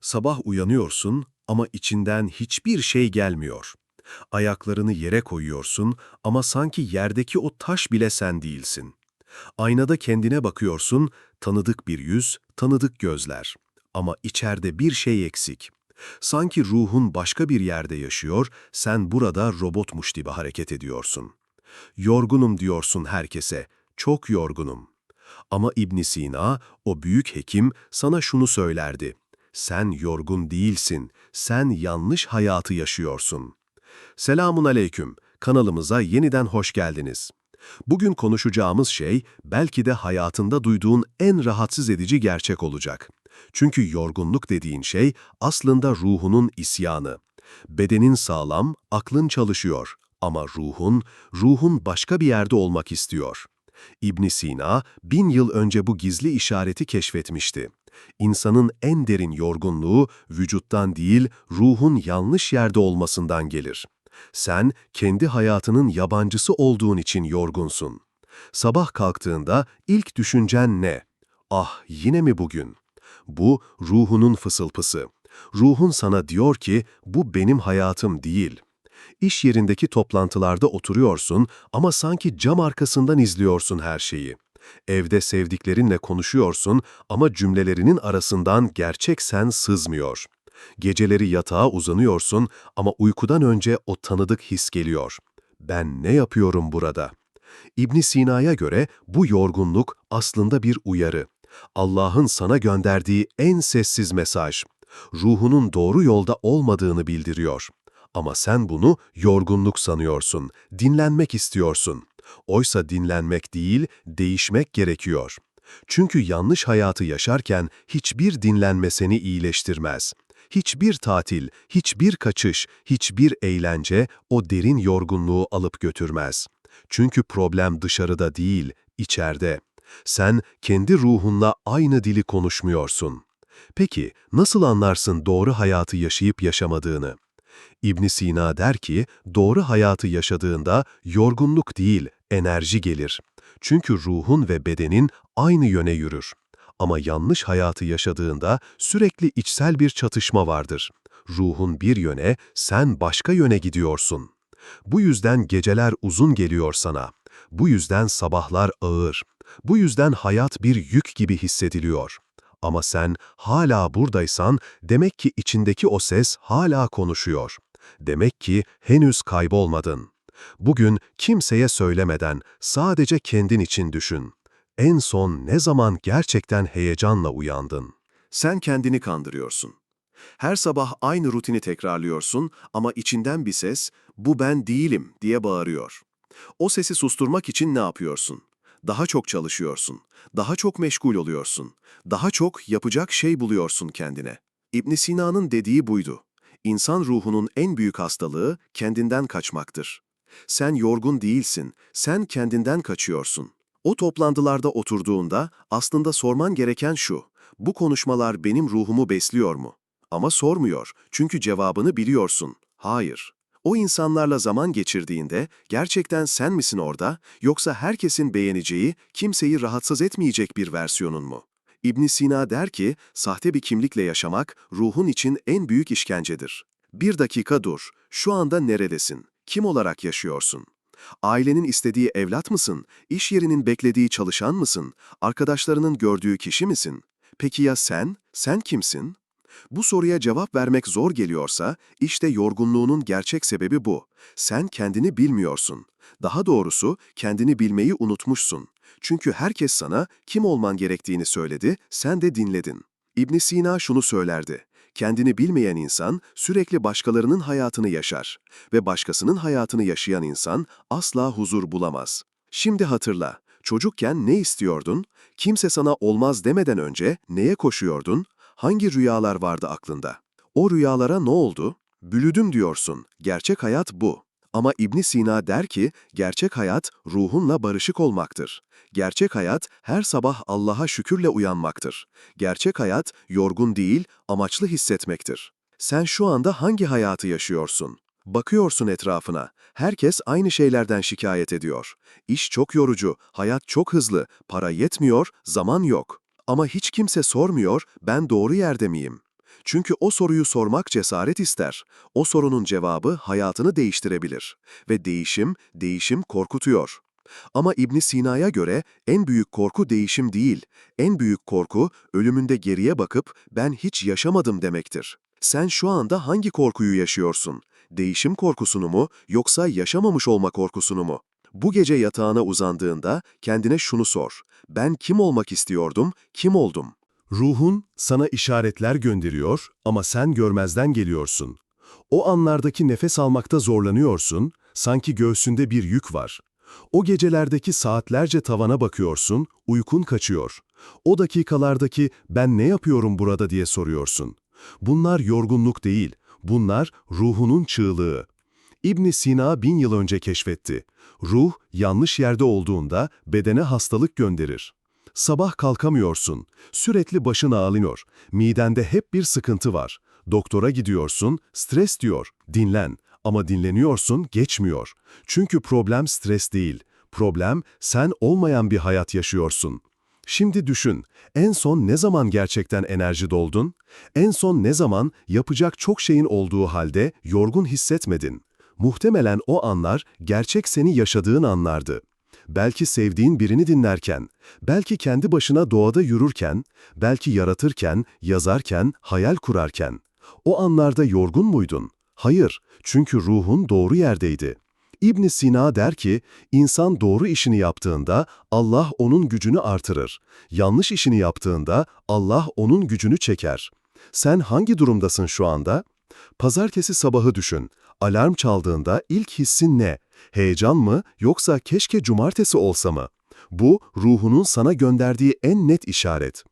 Sabah uyanıyorsun ama içinden hiçbir şey gelmiyor. Ayaklarını yere koyuyorsun ama sanki yerdeki o taş bile sen değilsin. Aynada kendine bakıyorsun, tanıdık bir yüz, tanıdık gözler. Ama içeride bir şey eksik. Sanki ruhun başka bir yerde yaşıyor, sen burada robotmuş gibi hareket ediyorsun. Yorgunum diyorsun herkese, çok yorgunum. Ama İbn Sina, o büyük hekim sana şunu söylerdi. Sen yorgun değilsin, sen yanlış hayatı yaşıyorsun. Selamun aleyküm, kanalımıza yeniden hoş geldiniz. Bugün konuşacağımız şey belki de hayatında duyduğun en rahatsız edici gerçek olacak. Çünkü yorgunluk dediğin şey aslında ruhunun isyanı. Bedenin sağlam, aklın çalışıyor ama ruhun, ruhun başka bir yerde olmak istiyor. İbn Sina bin yıl önce bu gizli işareti keşfetmişti. İnsanın en derin yorgunluğu vücuttan değil, ruhun yanlış yerde olmasından gelir. Sen kendi hayatının yabancısı olduğun için yorgunsun. Sabah kalktığında ilk düşüncen ne? Ah yine mi bugün? Bu ruhunun fısılpısı. Ruhun sana diyor ki bu benim hayatım değil. İş yerindeki toplantılarda oturuyorsun ama sanki cam arkasından izliyorsun her şeyi. Evde sevdiklerinle konuşuyorsun ama cümlelerinin arasından gerçek sen sızmıyor. Geceleri yatağa uzanıyorsun ama uykudan önce o tanıdık his geliyor. Ben ne yapıyorum burada? İbn Sina'ya göre bu yorgunluk aslında bir uyarı. Allah'ın sana gönderdiği en sessiz mesaj. Ruhunun doğru yolda olmadığını bildiriyor. Ama sen bunu yorgunluk sanıyorsun, dinlenmek istiyorsun. Oysa dinlenmek değil, değişmek gerekiyor. Çünkü yanlış hayatı yaşarken hiçbir dinlenme seni iyileştirmez. Hiçbir tatil, hiçbir kaçış, hiçbir eğlence o derin yorgunluğu alıp götürmez. Çünkü problem dışarıda değil, içeride. Sen kendi ruhunla aynı dili konuşmuyorsun. Peki nasıl anlarsın doğru hayatı yaşayıp yaşamadığını? İbn Sina der ki, doğru hayatı yaşadığında yorgunluk değil, enerji gelir. Çünkü ruhun ve bedenin aynı yöne yürür. Ama yanlış hayatı yaşadığında sürekli içsel bir çatışma vardır. Ruhun bir yöne, sen başka yöne gidiyorsun. Bu yüzden geceler uzun geliyor sana. Bu yüzden sabahlar ağır. Bu yüzden hayat bir yük gibi hissediliyor. Ama sen hala buradaysan demek ki içindeki o ses hala konuşuyor. Demek ki henüz kaybolmadın. Bugün kimseye söylemeden sadece kendin için düşün. En son ne zaman gerçekten heyecanla uyandın? Sen kendini kandırıyorsun. Her sabah aynı rutini tekrarlıyorsun ama içinden bir ses, bu ben değilim diye bağırıyor. O sesi susturmak için ne yapıyorsun? Daha çok çalışıyorsun, daha çok meşgul oluyorsun, daha çok yapacak şey buluyorsun kendine. İbn Sina'nın dediği buydu. İnsan ruhunun en büyük hastalığı kendinden kaçmaktır. Sen yorgun değilsin, sen kendinden kaçıyorsun. O toplantılarda oturduğunda aslında sorman gereken şu, bu konuşmalar benim ruhumu besliyor mu? Ama sormuyor, çünkü cevabını biliyorsun. Hayır. O insanlarla zaman geçirdiğinde gerçekten sen misin orada yoksa herkesin beğeneceği, kimseyi rahatsız etmeyecek bir versiyonun mu? ibn Sina der ki, sahte bir kimlikle yaşamak ruhun için en büyük işkencedir. Bir dakika dur, şu anda neredesin? Kim olarak yaşıyorsun? Ailenin istediği evlat mısın? İş yerinin beklediği çalışan mısın? Arkadaşlarının gördüğü kişi misin? Peki ya sen? Sen kimsin? Bu soruya cevap vermek zor geliyorsa, işte yorgunluğunun gerçek sebebi bu. Sen kendini bilmiyorsun. Daha doğrusu kendini bilmeyi unutmuşsun. Çünkü herkes sana kim olman gerektiğini söyledi, sen de dinledin. ibn Sina şunu söylerdi. Kendini bilmeyen insan sürekli başkalarının hayatını yaşar ve başkasının hayatını yaşayan insan asla huzur bulamaz. Şimdi hatırla, çocukken ne istiyordun? Kimse sana olmaz demeden önce neye koşuyordun? Hangi rüyalar vardı aklında? O rüyalara ne oldu? Bülüdüm diyorsun. Gerçek hayat bu. Ama İbn Sina der ki, gerçek hayat ruhunla barışık olmaktır. Gerçek hayat her sabah Allah'a şükürle uyanmaktır. Gerçek hayat yorgun değil, amaçlı hissetmektir. Sen şu anda hangi hayatı yaşıyorsun? Bakıyorsun etrafına. Herkes aynı şeylerden şikayet ediyor. İş çok yorucu, hayat çok hızlı, para yetmiyor, zaman yok. Ama hiç kimse sormuyor, ben doğru yerde miyim? Çünkü o soruyu sormak cesaret ister. O sorunun cevabı hayatını değiştirebilir. Ve değişim, değişim korkutuyor. Ama İbn Sina'ya göre en büyük korku değişim değil, en büyük korku ölümünde geriye bakıp ben hiç yaşamadım demektir. Sen şu anda hangi korkuyu yaşıyorsun? Değişim korkusunu mu yoksa yaşamamış olma korkusunu mu? Bu gece yatağına uzandığında kendine şunu sor. Ben kim olmak istiyordum, kim oldum? Ruhun sana işaretler gönderiyor ama sen görmezden geliyorsun. O anlardaki nefes almakta zorlanıyorsun, sanki göğsünde bir yük var. O gecelerdeki saatlerce tavana bakıyorsun, uykun kaçıyor. O dakikalardaki ben ne yapıyorum burada diye soruyorsun. Bunlar yorgunluk değil, bunlar ruhunun çığlığı. İbn Sina bin yıl önce keşfetti. Ruh yanlış yerde olduğunda bedene hastalık gönderir. Sabah kalkamıyorsun, sürekli başın ağrıyor, midende hep bir sıkıntı var. Doktora gidiyorsun, stres diyor, dinlen. Ama dinleniyorsun, geçmiyor. Çünkü problem stres değil. Problem sen olmayan bir hayat yaşıyorsun. Şimdi düşün, en son ne zaman gerçekten enerji doldun? En son ne zaman yapacak çok şeyin olduğu halde yorgun hissetmedin? Muhtemelen o anlar gerçek seni yaşadığın anlardı. Belki sevdiğin birini dinlerken, belki kendi başına doğada yürürken, belki yaratırken, yazarken, hayal kurarken. O anlarda yorgun muydun? Hayır, çünkü ruhun doğru yerdeydi. ibn Sina der ki, insan doğru işini yaptığında Allah onun gücünü artırır. Yanlış işini yaptığında Allah onun gücünü çeker. Sen hangi durumdasın şu anda? Pazartesi sabahı düşün. Alarm çaldığında ilk hissin ne? Heyecan mı yoksa keşke cumartesi olsa mı? Bu ruhunun sana gönderdiği en net işaret.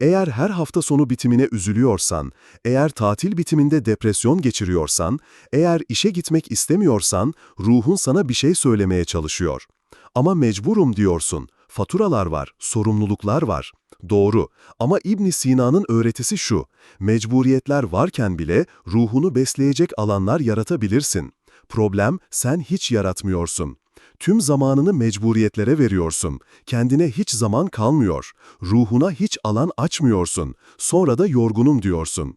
Eğer her hafta sonu bitimine üzülüyorsan, eğer tatil bitiminde depresyon geçiriyorsan, eğer işe gitmek istemiyorsan, ruhun sana bir şey söylemeye çalışıyor. Ama mecburum diyorsun. Faturalar var, sorumluluklar var. Doğru ama İbn Sina'nın öğretisi şu, mecburiyetler varken bile ruhunu besleyecek alanlar yaratabilirsin. Problem sen hiç yaratmıyorsun. Tüm zamanını mecburiyetlere veriyorsun. Kendine hiç zaman kalmıyor. Ruhuna hiç alan açmıyorsun. Sonra da yorgunum diyorsun.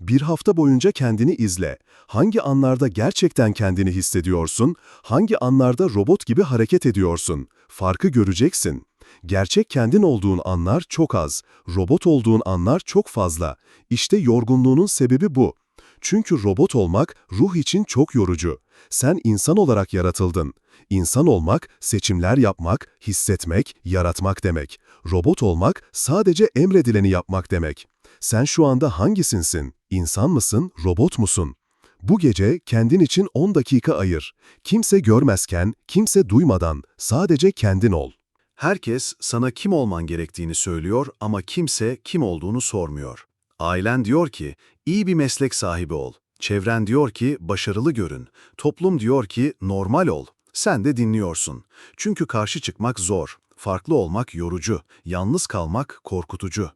Bir hafta boyunca kendini izle. Hangi anlarda gerçekten kendini hissediyorsun? Hangi anlarda robot gibi hareket ediyorsun? Farkı göreceksin. Gerçek kendin olduğun anlar çok az, robot olduğun anlar çok fazla. İşte yorgunluğunun sebebi bu. Çünkü robot olmak ruh için çok yorucu. Sen insan olarak yaratıldın. İnsan olmak, seçimler yapmak, hissetmek, yaratmak demek. Robot olmak, sadece emredileni yapmak demek. Sen şu anda hangisinsin? İnsan mısın, robot musun? Bu gece kendin için 10 dakika ayır. Kimse görmezken, kimse duymadan, sadece kendin ol. Herkes sana kim olman gerektiğini söylüyor ama kimse kim olduğunu sormuyor. Ailen diyor ki, iyi bir meslek sahibi ol. Çevren diyor ki, başarılı görün. Toplum diyor ki, normal ol. Sen de dinliyorsun. Çünkü karşı çıkmak zor, farklı olmak yorucu, yalnız kalmak korkutucu.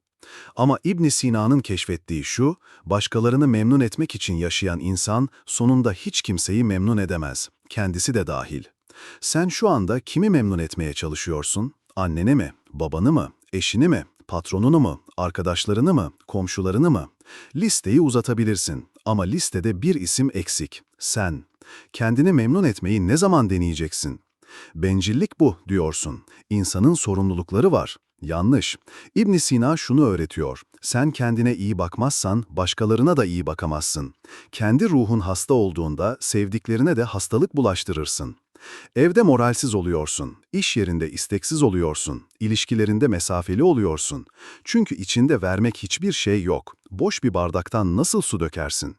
Ama İbn Sina'nın keşfettiği şu, başkalarını memnun etmek için yaşayan insan sonunda hiç kimseyi memnun edemez, kendisi de dahil. Sen şu anda kimi memnun etmeye çalışıyorsun? Anneni mi, babanı mı, eşini mi, patronunu mu, arkadaşlarını mı, komşularını mı? Listeyi uzatabilirsin ama listede bir isim eksik, sen. Kendini memnun etmeyi ne zaman deneyeceksin? Bencillik bu diyorsun. İnsanın sorumlulukları var. Yanlış. İbn Sina şunu öğretiyor. Sen kendine iyi bakmazsan başkalarına da iyi bakamazsın. Kendi ruhun hasta olduğunda sevdiklerine de hastalık bulaştırırsın. Evde moralsiz oluyorsun, iş yerinde isteksiz oluyorsun, ilişkilerinde mesafeli oluyorsun. Çünkü içinde vermek hiçbir şey yok. Boş bir bardaktan nasıl su dökersin?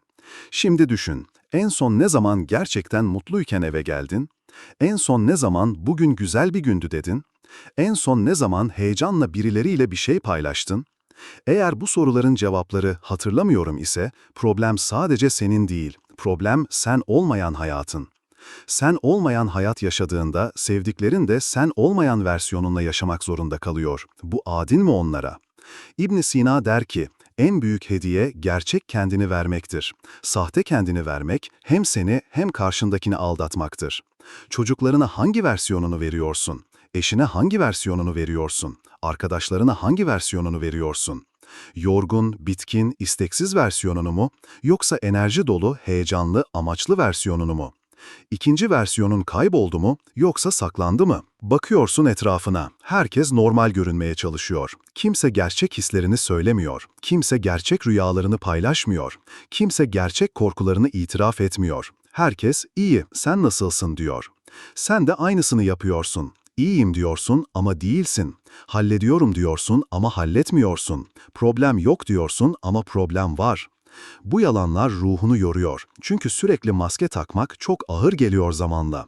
Şimdi düşün, en son ne zaman gerçekten mutluyken eve geldin? En son ne zaman bugün güzel bir gündü dedin? En son ne zaman heyecanla birileriyle bir şey paylaştın? Eğer bu soruların cevapları hatırlamıyorum ise problem sadece senin değil, problem sen olmayan hayatın. Sen olmayan hayat yaşadığında sevdiklerin de sen olmayan versiyonunla yaşamak zorunda kalıyor. Bu adil mi onlara? İbn Sina der ki, en büyük hediye gerçek kendini vermektir. Sahte kendini vermek hem seni hem karşındakini aldatmaktır. Çocuklarına hangi versiyonunu veriyorsun? Eşine hangi versiyonunu veriyorsun? Arkadaşlarına hangi versiyonunu veriyorsun? Yorgun, bitkin, isteksiz versiyonunu mu yoksa enerji dolu, heyecanlı, amaçlı versiyonunu mu? İkinci versiyonun kayboldu mu yoksa saklandı mı? Bakıyorsun etrafına. Herkes normal görünmeye çalışıyor. Kimse gerçek hislerini söylemiyor. Kimse gerçek rüyalarını paylaşmıyor. Kimse gerçek korkularını itiraf etmiyor. Herkes iyi, sen nasılsın diyor. Sen de aynısını yapıyorsun. İyiyim diyorsun ama değilsin. Hallediyorum diyorsun ama halletmiyorsun. Problem yok diyorsun ama problem var. Bu yalanlar ruhunu yoruyor. Çünkü sürekli maske takmak çok ağır geliyor zamanla.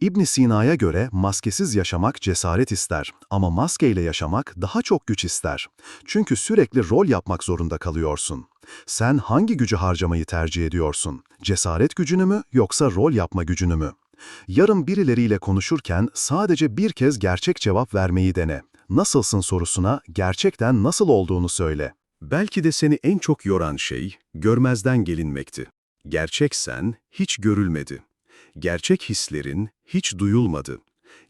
ibn Sina'ya göre maskesiz yaşamak cesaret ister ama maskeyle yaşamak daha çok güç ister. Çünkü sürekli rol yapmak zorunda kalıyorsun. Sen hangi gücü harcamayı tercih ediyorsun? Cesaret gücünü mü yoksa rol yapma gücünü mü? Yarın birileriyle konuşurken sadece bir kez gerçek cevap vermeyi dene. Nasılsın sorusuna gerçekten nasıl olduğunu söyle. Belki de seni en çok yoran şey görmezden gelinmekti. Gerçek sen hiç görülmedi. Gerçek hislerin hiç duyulmadı.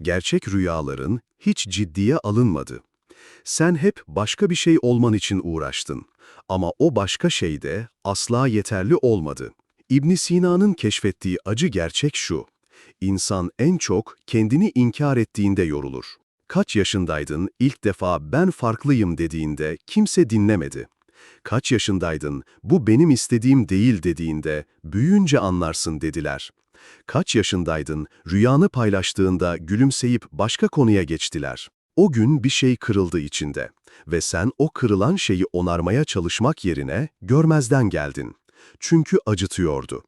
Gerçek rüyaların hiç ciddiye alınmadı. Sen hep başka bir şey olman için uğraştın. Ama o başka şey de asla yeterli olmadı. ibn Sina'nın keşfettiği acı gerçek şu. İnsan en çok kendini inkar ettiğinde yorulur. Kaç yaşındaydın ilk defa ben farklıyım dediğinde kimse dinlemedi. Kaç yaşındaydın bu benim istediğim değil dediğinde büyüyünce anlarsın dediler. Kaç yaşındaydın rüyanı paylaştığında gülümseyip başka konuya geçtiler. O gün bir şey kırıldı içinde ve sen o kırılan şeyi onarmaya çalışmak yerine görmezden geldin. Çünkü acıtıyordu.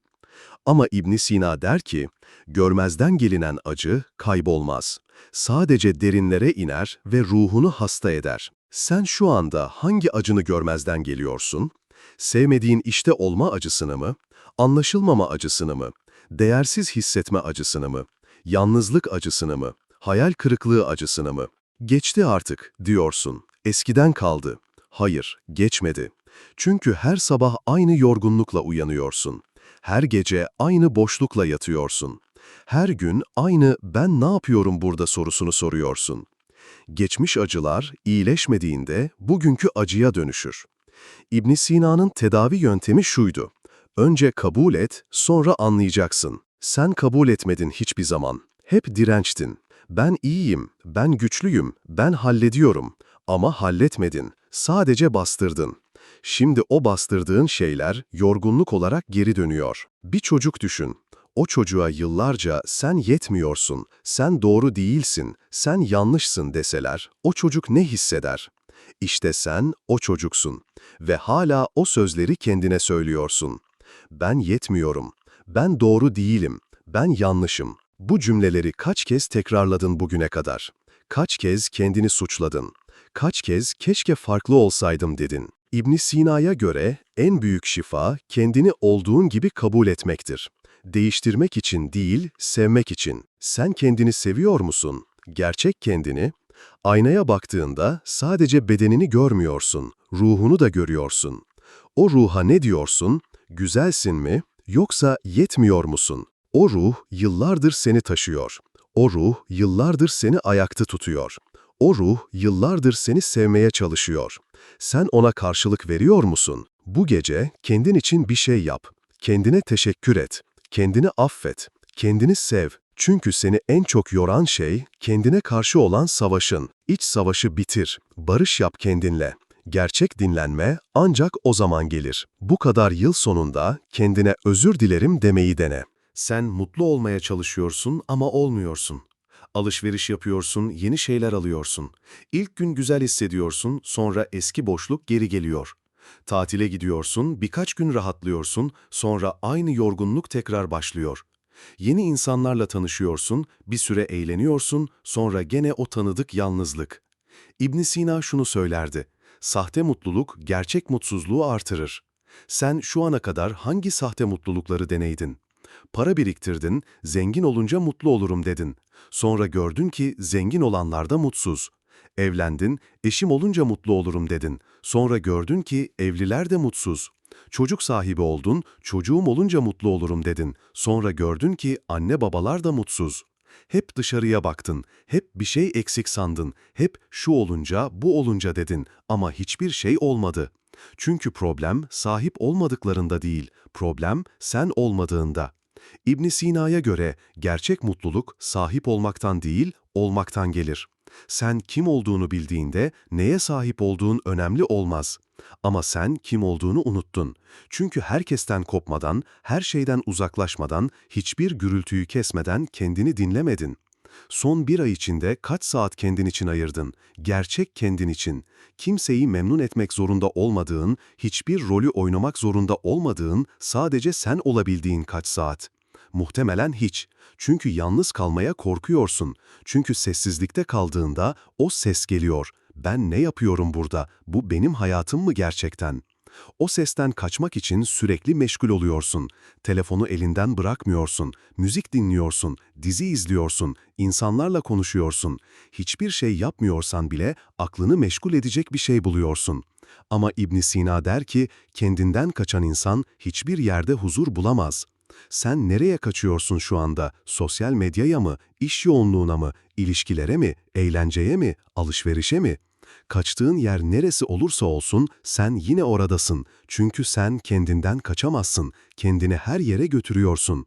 Ama İbn Sina der ki, görmezden gelinen acı kaybolmaz. Sadece derinlere iner ve ruhunu hasta eder. Sen şu anda hangi acını görmezden geliyorsun? Sevmediğin işte olma acısını mı? Anlaşılmama acısını mı? Değersiz hissetme acısını mı? Yalnızlık acısını mı? Hayal kırıklığı acısını mı? Geçti artık, diyorsun. Eskiden kaldı. Hayır, geçmedi. Çünkü her sabah aynı yorgunlukla uyanıyorsun. Her gece aynı boşlukla yatıyorsun. Her gün aynı ben ne yapıyorum burada sorusunu soruyorsun. Geçmiş acılar iyileşmediğinde bugünkü acıya dönüşür. ibn Sina'nın tedavi yöntemi şuydu. Önce kabul et, sonra anlayacaksın. Sen kabul etmedin hiçbir zaman. Hep dirençtin. Ben iyiyim, ben güçlüyüm, ben hallediyorum. Ama halletmedin, sadece bastırdın. Şimdi o bastırdığın şeyler yorgunluk olarak geri dönüyor. Bir çocuk düşün. O çocuğa yıllarca sen yetmiyorsun, sen doğru değilsin, sen yanlışsın deseler, o çocuk ne hisseder? İşte sen o çocuksun ve hala o sözleri kendine söylüyorsun. Ben yetmiyorum, ben doğru değilim, ben yanlışım. Bu cümleleri kaç kez tekrarladın bugüne kadar? Kaç kez kendini suçladın? Kaç kez keşke farklı olsaydım dedin? İbn Sina'ya göre en büyük şifa kendini olduğun gibi kabul etmektir. Değiştirmek için değil, sevmek için. Sen kendini seviyor musun? Gerçek kendini. Aynaya baktığında sadece bedenini görmüyorsun, ruhunu da görüyorsun. O ruha ne diyorsun? Güzelsin mi? Yoksa yetmiyor musun? O ruh yıllardır seni taşıyor. O ruh yıllardır seni ayakta tutuyor. O ruh yıllardır seni sevmeye çalışıyor. Sen ona karşılık veriyor musun? Bu gece kendin için bir şey yap. Kendine teşekkür et. Kendini affet. Kendini sev. Çünkü seni en çok yoran şey kendine karşı olan savaşın. İç savaşı bitir. Barış yap kendinle. Gerçek dinlenme ancak o zaman gelir. Bu kadar yıl sonunda kendine özür dilerim demeyi dene. Sen mutlu olmaya çalışıyorsun ama olmuyorsun. Alışveriş yapıyorsun, yeni şeyler alıyorsun. İlk gün güzel hissediyorsun, sonra eski boşluk geri geliyor. Tatile gidiyorsun, birkaç gün rahatlıyorsun, sonra aynı yorgunluk tekrar başlıyor. Yeni insanlarla tanışıyorsun, bir süre eğleniyorsun, sonra gene o tanıdık yalnızlık. ibn Sina şunu söylerdi, sahte mutluluk gerçek mutsuzluğu artırır. Sen şu ana kadar hangi sahte mutlulukları deneydin? Para biriktirdin, zengin olunca mutlu olurum dedin. Sonra gördün ki zengin olanlar da mutsuz. Evlendin, eşim olunca mutlu olurum dedin. Sonra gördün ki evliler de mutsuz. Çocuk sahibi oldun, çocuğum olunca mutlu olurum dedin. Sonra gördün ki anne babalar da mutsuz. Hep dışarıya baktın, hep bir şey eksik sandın, hep şu olunca, bu olunca dedin ama hiçbir şey olmadı. Çünkü problem sahip olmadıklarında değil, problem sen olmadığında. İbn Sina'ya göre gerçek mutluluk sahip olmaktan değil, olmaktan gelir. Sen kim olduğunu bildiğinde neye sahip olduğun önemli olmaz. Ama sen kim olduğunu unuttun. Çünkü herkesten kopmadan, her şeyden uzaklaşmadan, hiçbir gürültüyü kesmeden kendini dinlemedin. Son bir ay içinde kaç saat kendin için ayırdın? Gerçek kendin için. Kimseyi memnun etmek zorunda olmadığın, hiçbir rolü oynamak zorunda olmadığın, sadece sen olabildiğin kaç saat? Muhtemelen hiç. Çünkü yalnız kalmaya korkuyorsun. Çünkü sessizlikte kaldığında o ses geliyor. Ben ne yapıyorum burada? Bu benim hayatım mı gerçekten? O sesten kaçmak için sürekli meşgul oluyorsun. Telefonu elinden bırakmıyorsun. Müzik dinliyorsun, dizi izliyorsun, insanlarla konuşuyorsun. Hiçbir şey yapmıyorsan bile aklını meşgul edecek bir şey buluyorsun. Ama İbn Sina der ki, kendinden kaçan insan hiçbir yerde huzur bulamaz. Sen nereye kaçıyorsun şu anda? Sosyal medyaya mı, iş yoğunluğuna mı, ilişkilere mi, eğlenceye mi, alışverişe mi? Kaçtığın yer neresi olursa olsun sen yine oradasın. Çünkü sen kendinden kaçamazsın. Kendini her yere götürüyorsun.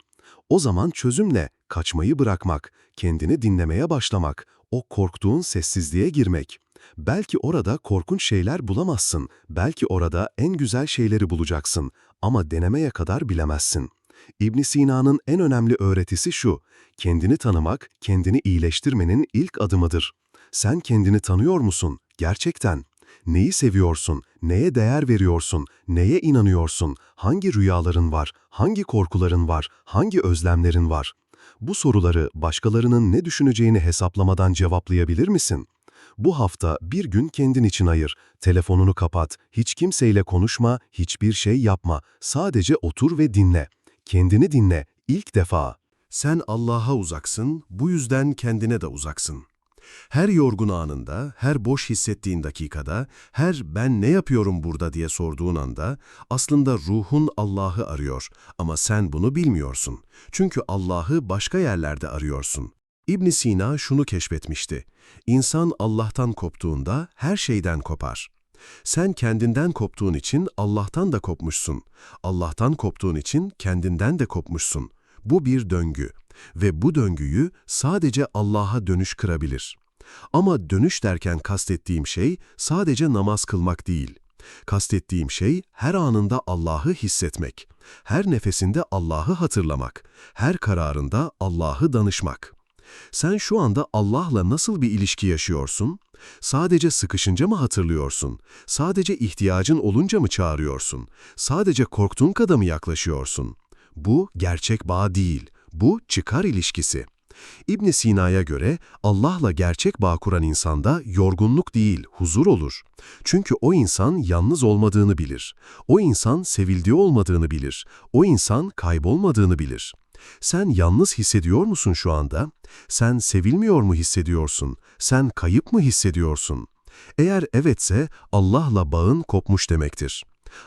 O zaman çözüm ne? Kaçmayı bırakmak, kendini dinlemeye başlamak, o korktuğun sessizliğe girmek. Belki orada korkunç şeyler bulamazsın, belki orada en güzel şeyleri bulacaksın ama denemeye kadar bilemezsin. İbn Sina'nın en önemli öğretisi şu, kendini tanımak, kendini iyileştirmenin ilk adımıdır. Sen kendini tanıyor musun? Gerçekten. Neyi seviyorsun? Neye değer veriyorsun? Neye inanıyorsun? Hangi rüyaların var? Hangi korkuların var? Hangi özlemlerin var? Bu soruları başkalarının ne düşüneceğini hesaplamadan cevaplayabilir misin? Bu hafta bir gün kendin için ayır. Telefonunu kapat, hiç kimseyle konuşma, hiçbir şey yapma. Sadece otur ve dinle. Kendini dinle, ilk defa. Sen Allah'a uzaksın, bu yüzden kendine de uzaksın. Her yorgun anında, her boş hissettiğin dakikada, her ben ne yapıyorum burada diye sorduğun anda aslında ruhun Allah'ı arıyor ama sen bunu bilmiyorsun. Çünkü Allah'ı başka yerlerde arıyorsun. ibn Sina şunu keşfetmişti. İnsan Allah'tan koptuğunda her şeyden kopar. Sen kendinden koptuğun için Allah'tan da kopmuşsun. Allah'tan koptuğun için kendinden de kopmuşsun. Bu bir döngü ve bu döngüyü sadece Allah'a dönüş kırabilir. Ama dönüş derken kastettiğim şey sadece namaz kılmak değil. Kastettiğim şey her anında Allah'ı hissetmek, her nefesinde Allah'ı hatırlamak, her kararında Allah'ı danışmak. Sen şu anda Allah'la nasıl bir ilişki yaşıyorsun? Sadece sıkışınca mı hatırlıyorsun? Sadece ihtiyacın olunca mı çağırıyorsun? Sadece korktuğun kadar mı yaklaşıyorsun? Bu gerçek bağ değil, bu çıkar ilişkisi. ibn Sina'ya göre Allah'la gerçek bağ kuran insanda yorgunluk değil, huzur olur. Çünkü o insan yalnız olmadığını bilir. O insan sevildiği olmadığını bilir. O insan kaybolmadığını bilir. Sen yalnız hissediyor musun şu anda? Sen sevilmiyor mu hissediyorsun? Sen kayıp mı hissediyorsun? Eğer evetse Allah'la bağın kopmuş demektir.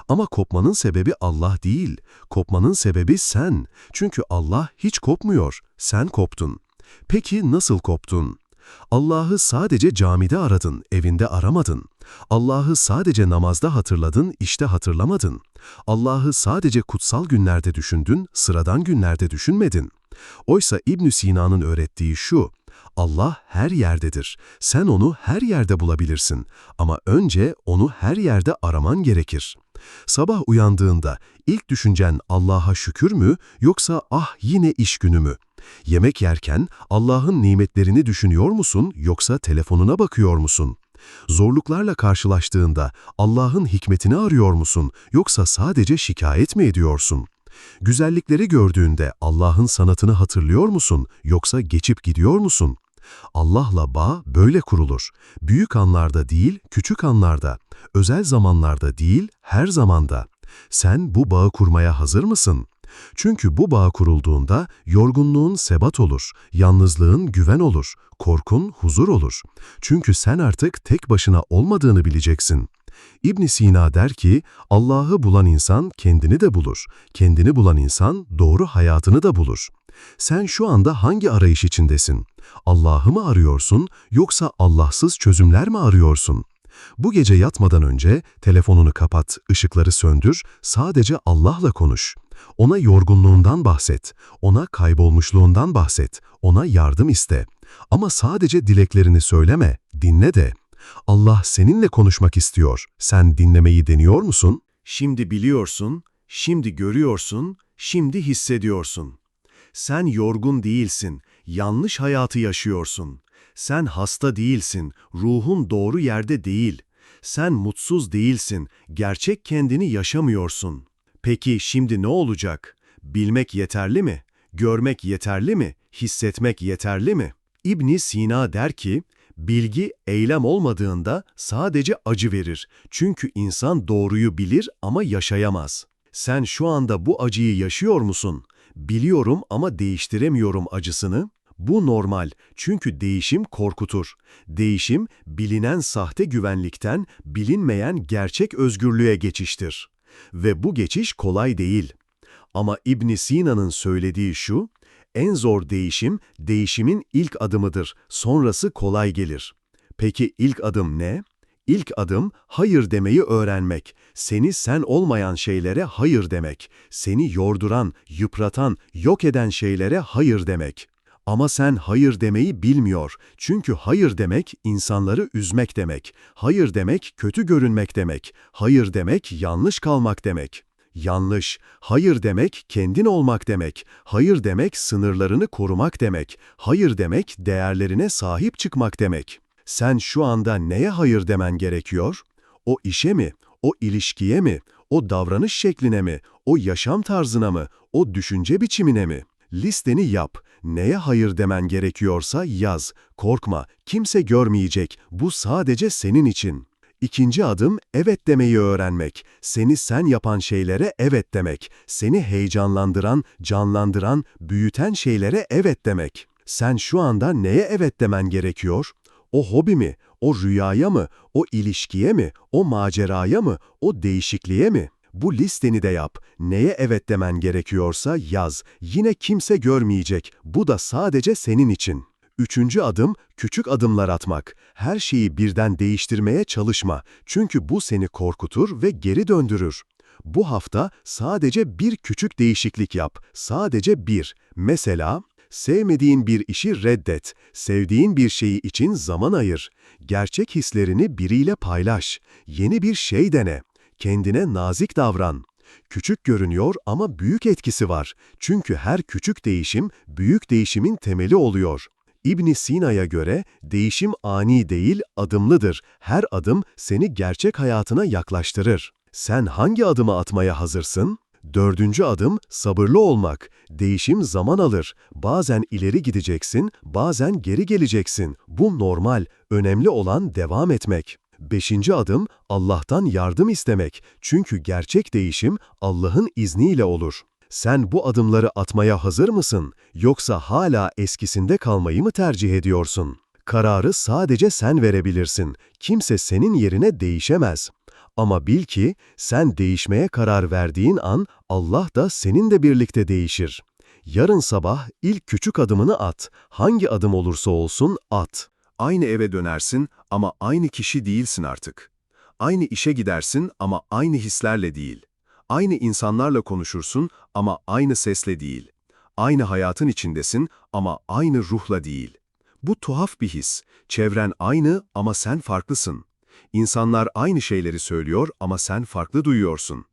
Ama kopmanın sebebi Allah değil, kopmanın sebebi sen. Çünkü Allah hiç kopmuyor, sen koptun. Peki nasıl koptun? Allah'ı sadece camide aradın, evinde aramadın. Allah'ı sadece namazda hatırladın, işte hatırlamadın. Allah'ı sadece kutsal günlerde düşündün, sıradan günlerde düşünmedin. Oysa İbn Sina'nın öğrettiği şu, Allah her yerdedir. Sen onu her yerde bulabilirsin. Ama önce onu her yerde araman gerekir. Sabah uyandığında ilk düşüncen Allah'a şükür mü yoksa ah yine iş günü mü? Yemek yerken Allah'ın nimetlerini düşünüyor musun yoksa telefonuna bakıyor musun? Zorluklarla karşılaştığında Allah'ın hikmetini arıyor musun yoksa sadece şikayet mi ediyorsun? Güzellikleri gördüğünde Allah'ın sanatını hatırlıyor musun yoksa geçip gidiyor musun? Allah'la bağ böyle kurulur. Büyük anlarda değil, küçük anlarda, özel zamanlarda değil, her zamanda. Sen bu bağı kurmaya hazır mısın? Çünkü bu bağ kurulduğunda yorgunluğun sebat olur, yalnızlığın güven olur, korkun huzur olur. Çünkü sen artık tek başına olmadığını bileceksin. İbn Sina der ki, Allah'ı bulan insan kendini de bulur. Kendini bulan insan doğru hayatını da bulur. Sen şu anda hangi arayış içindesin? Allah'ı mı arıyorsun yoksa Allahsız çözümler mi arıyorsun? Bu gece yatmadan önce telefonunu kapat, ışıkları söndür, sadece Allah'la konuş. Ona yorgunluğundan bahset, ona kaybolmuşluğundan bahset, ona yardım iste. Ama sadece dileklerini söyleme, dinle de. Allah seninle konuşmak istiyor. Sen dinlemeyi deniyor musun? Şimdi biliyorsun, şimdi görüyorsun, şimdi hissediyorsun. Sen yorgun değilsin, yanlış hayatı yaşıyorsun. Sen hasta değilsin, ruhun doğru yerde değil. Sen mutsuz değilsin, gerçek kendini yaşamıyorsun. Peki şimdi ne olacak? Bilmek yeterli mi? Görmek yeterli mi? Hissetmek yeterli mi? İbn Sina der ki, bilgi eylem olmadığında sadece acı verir. Çünkü insan doğruyu bilir ama yaşayamaz. Sen şu anda bu acıyı yaşıyor musun? Biliyorum ama değiştiremiyorum acısını. Bu normal çünkü değişim korkutur. Değişim bilinen sahte güvenlikten bilinmeyen gerçek özgürlüğe geçiştir. Ve bu geçiş kolay değil. Ama İbn Sina'nın söylediği şu, en zor değişim, değişimin ilk adımıdır, sonrası kolay gelir. Peki ilk adım ne? İlk adım hayır demeyi öğrenmek. Seni sen olmayan şeylere hayır demek. Seni yorduran, yıpratan, yok eden şeylere hayır demek. Ama sen hayır demeyi bilmiyor. Çünkü hayır demek insanları üzmek demek. Hayır demek kötü görünmek demek. Hayır demek yanlış kalmak demek. Yanlış. Hayır demek kendin olmak demek. Hayır demek sınırlarını korumak demek. Hayır demek değerlerine sahip çıkmak demek. Sen şu anda neye hayır demen gerekiyor? O işe mi? O ilişkiye mi? O davranış şekline mi? O yaşam tarzına mı? O düşünce biçimine mi? Listeni yap. Neye hayır demen gerekiyorsa yaz. Korkma, kimse görmeyecek. Bu sadece senin için. İkinci adım evet demeyi öğrenmek. Seni sen yapan şeylere evet demek. Seni heyecanlandıran, canlandıran, büyüten şeylere evet demek. Sen şu anda neye evet demen gerekiyor? O hobi mi? O rüyaya mı? O ilişkiye mi? O maceraya mı? O değişikliğe mi? Bu listeni de yap. Neye evet demen gerekiyorsa yaz. Yine kimse görmeyecek. Bu da sadece senin için. Üçüncü adım, küçük adımlar atmak. Her şeyi birden değiştirmeye çalışma. Çünkü bu seni korkutur ve geri döndürür. Bu hafta sadece bir küçük değişiklik yap. Sadece bir. Mesela, sevmediğin bir işi reddet. Sevdiğin bir şeyi için zaman ayır. Gerçek hislerini biriyle paylaş. Yeni bir şey dene. Kendine nazik davran. Küçük görünüyor ama büyük etkisi var. Çünkü her küçük değişim büyük değişimin temeli oluyor. İbn Sina'ya göre değişim ani değil, adımlıdır. Her adım seni gerçek hayatına yaklaştırır. Sen hangi adımı atmaya hazırsın? Dördüncü adım sabırlı olmak. Değişim zaman alır. Bazen ileri gideceksin, bazen geri geleceksin. Bu normal. Önemli olan devam etmek. Beşinci adım Allah'tan yardım istemek. Çünkü gerçek değişim Allah'ın izniyle olur. Sen bu adımları atmaya hazır mısın? Yoksa hala eskisinde kalmayı mı tercih ediyorsun? Kararı sadece sen verebilirsin. Kimse senin yerine değişemez. Ama bil ki sen değişmeye karar verdiğin an Allah da seninle birlikte değişir. Yarın sabah ilk küçük adımını at. Hangi adım olursa olsun at. Aynı eve dönersin ama aynı kişi değilsin artık. Aynı işe gidersin ama aynı hislerle değil. Aynı insanlarla konuşursun ama aynı sesle değil. Aynı hayatın içindesin ama aynı ruhla değil. Bu tuhaf bir his. Çevren aynı ama sen farklısın. İnsanlar aynı şeyleri söylüyor ama sen farklı duyuyorsun.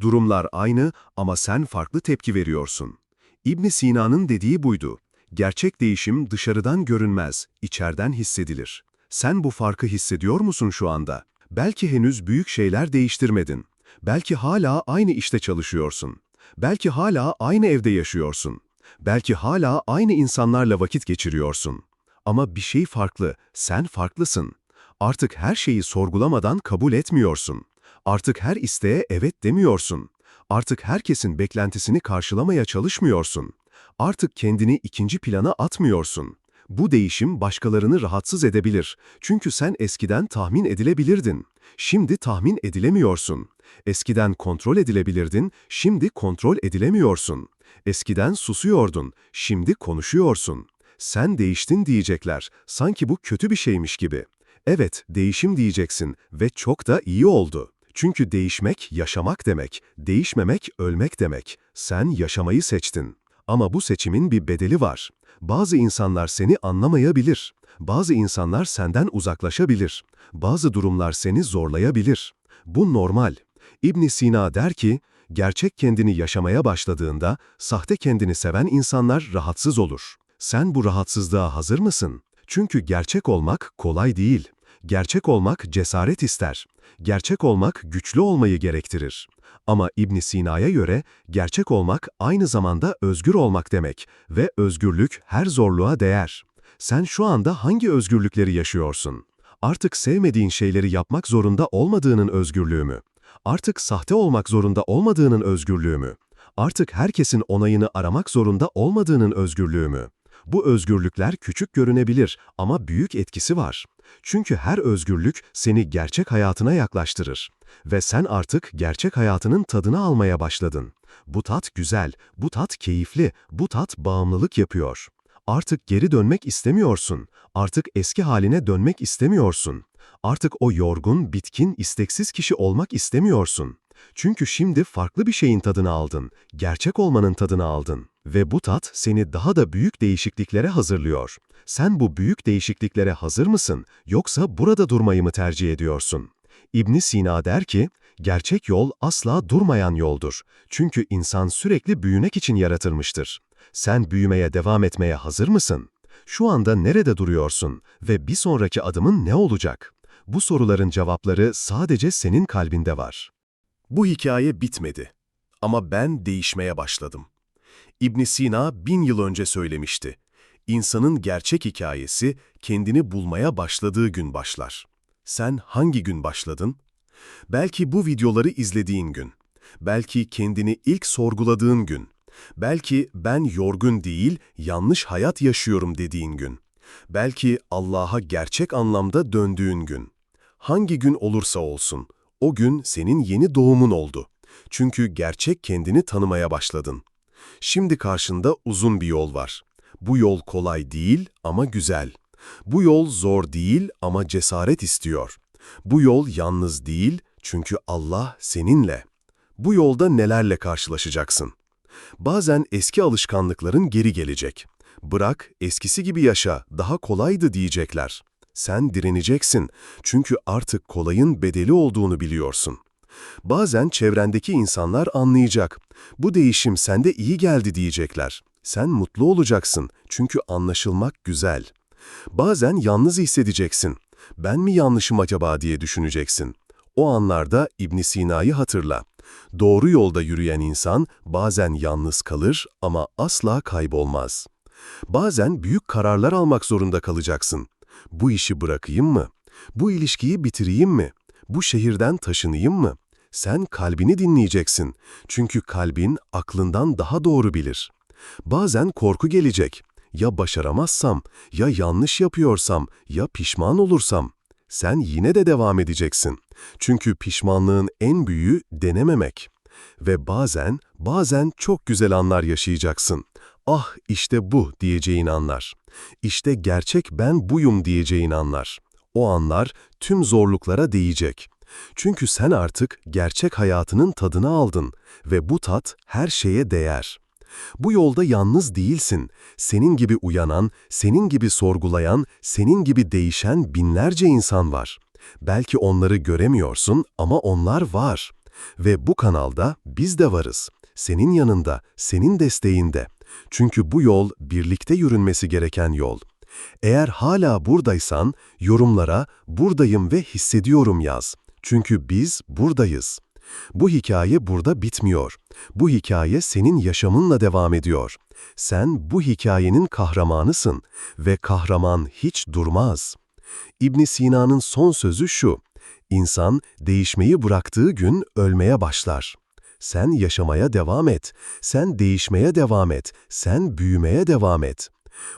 Durumlar aynı ama sen farklı tepki veriyorsun. İbn Sina'nın dediği buydu. Gerçek değişim dışarıdan görünmez, içerden hissedilir. Sen bu farkı hissediyor musun şu anda? Belki henüz büyük şeyler değiştirmedin. Belki hala aynı işte çalışıyorsun. Belki hala aynı evde yaşıyorsun. Belki hala aynı insanlarla vakit geçiriyorsun. Ama bir şey farklı, sen farklısın. Artık her şeyi sorgulamadan kabul etmiyorsun. Artık her isteğe evet demiyorsun. Artık herkesin beklentisini karşılamaya çalışmıyorsun. Artık kendini ikinci plana atmıyorsun. Bu değişim başkalarını rahatsız edebilir. Çünkü sen eskiden tahmin edilebilirdin. Şimdi tahmin edilemiyorsun. Eskiden kontrol edilebilirdin, şimdi kontrol edilemiyorsun. Eskiden susuyordun, şimdi konuşuyorsun. Sen değiştin diyecekler, sanki bu kötü bir şeymiş gibi. Evet, değişim diyeceksin ve çok da iyi oldu. Çünkü değişmek yaşamak demek, değişmemek ölmek demek. Sen yaşamayı seçtin. Ama bu seçimin bir bedeli var. Bazı insanlar seni anlamayabilir. Bazı insanlar senden uzaklaşabilir. Bazı durumlar seni zorlayabilir. Bu normal. İbn Sina der ki, gerçek kendini yaşamaya başladığında sahte kendini seven insanlar rahatsız olur. Sen bu rahatsızlığa hazır mısın? Çünkü gerçek olmak kolay değil. Gerçek olmak cesaret ister. Gerçek olmak güçlü olmayı gerektirir. Ama İbn Sina'ya göre gerçek olmak aynı zamanda özgür olmak demek ve özgürlük her zorluğa değer. Sen şu anda hangi özgürlükleri yaşıyorsun? Artık sevmediğin şeyleri yapmak zorunda olmadığının özgürlüğü mü? Artık sahte olmak zorunda olmadığının özgürlüğü mü? Artık herkesin onayını aramak zorunda olmadığının özgürlüğü mü? Bu özgürlükler küçük görünebilir ama büyük etkisi var. Çünkü her özgürlük seni gerçek hayatına yaklaştırır. Ve sen artık gerçek hayatının tadını almaya başladın. Bu tat güzel, bu tat keyifli, bu tat bağımlılık yapıyor. Artık geri dönmek istemiyorsun. Artık eski haline dönmek istemiyorsun. Artık o yorgun, bitkin, isteksiz kişi olmak istemiyorsun. Çünkü şimdi farklı bir şeyin tadını aldın, gerçek olmanın tadını aldın. Ve bu tat seni daha da büyük değişikliklere hazırlıyor. Sen bu büyük değişikliklere hazır mısın, yoksa burada durmayı mı tercih ediyorsun? İbn Sina der ki, gerçek yol asla durmayan yoldur. Çünkü insan sürekli büyümek için yaratılmıştır. Sen büyümeye devam etmeye hazır mısın? Şu anda nerede duruyorsun ve bir sonraki adımın ne olacak? Bu soruların cevapları sadece senin kalbinde var. Bu hikaye bitmedi. Ama ben değişmeye başladım. ibn Sina bin yıl önce söylemişti. İnsanın gerçek hikayesi kendini bulmaya başladığı gün başlar. Sen hangi gün başladın? Belki bu videoları izlediğin gün. Belki kendini ilk sorguladığın gün. Belki ben yorgun değil, yanlış hayat yaşıyorum dediğin gün. Belki Allah'a gerçek anlamda döndüğün gün. Hangi gün olursa olsun, o gün senin yeni doğumun oldu. Çünkü gerçek kendini tanımaya başladın. Şimdi karşında uzun bir yol var. Bu yol kolay değil ama güzel. Bu yol zor değil ama cesaret istiyor. Bu yol yalnız değil çünkü Allah seninle. Bu yolda nelerle karşılaşacaksın? Bazen eski alışkanlıkların geri gelecek. Bırak, eskisi gibi yaşa, daha kolaydı diyecekler. Sen direneceksin çünkü artık kolayın bedeli olduğunu biliyorsun. Bazen çevrendeki insanlar anlayacak. Bu değişim sende iyi geldi diyecekler. Sen mutlu olacaksın çünkü anlaşılmak güzel. Bazen yalnız hissedeceksin. Ben mi yanlışım acaba diye düşüneceksin. O anlarda İbn Sina'yı hatırla. Doğru yolda yürüyen insan bazen yalnız kalır ama asla kaybolmaz. Bazen büyük kararlar almak zorunda kalacaksın. Bu işi bırakayım mı? Bu ilişkiyi bitireyim mi? Bu şehirden taşınayım mı? Sen kalbini dinleyeceksin. Çünkü kalbin aklından daha doğru bilir. Bazen korku gelecek. Ya başaramazsam, ya yanlış yapıyorsam, ya pişman olursam. Sen yine de devam edeceksin. Çünkü pişmanlığın en büyüğü denememek. Ve bazen, bazen çok güzel anlar yaşayacaksın. Ah işte bu diyeceğin anlar. İşte gerçek ben buyum diyeceğin anlar. O anlar tüm zorluklara değecek. Çünkü sen artık gerçek hayatının tadını aldın ve bu tat her şeye değer. Bu yolda yalnız değilsin. Senin gibi uyanan, senin gibi sorgulayan, senin gibi değişen binlerce insan var. Belki onları göremiyorsun ama onlar var. Ve bu kanalda biz de varız. Senin yanında, senin desteğinde. Çünkü bu yol birlikte yürünmesi gereken yol. Eğer hala buradaysan yorumlara buradayım ve hissediyorum yaz. Çünkü biz buradayız. Bu hikaye burada bitmiyor. Bu hikaye senin yaşamınla devam ediyor. Sen bu hikayenin kahramanısın ve kahraman hiç durmaz. İbn Sina'nın son sözü şu: İnsan değişmeyi bıraktığı gün ölmeye başlar. Sen yaşamaya devam et. Sen değişmeye devam et. Sen büyümeye devam et.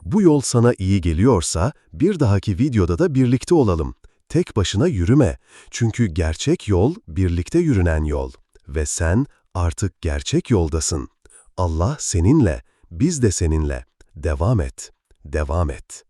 Bu yol sana iyi geliyorsa bir dahaki videoda da birlikte olalım. Tek başına yürüme. Çünkü gerçek yol birlikte yürünen yol. Ve sen artık gerçek yoldasın. Allah seninle, biz de seninle. Devam et, devam et.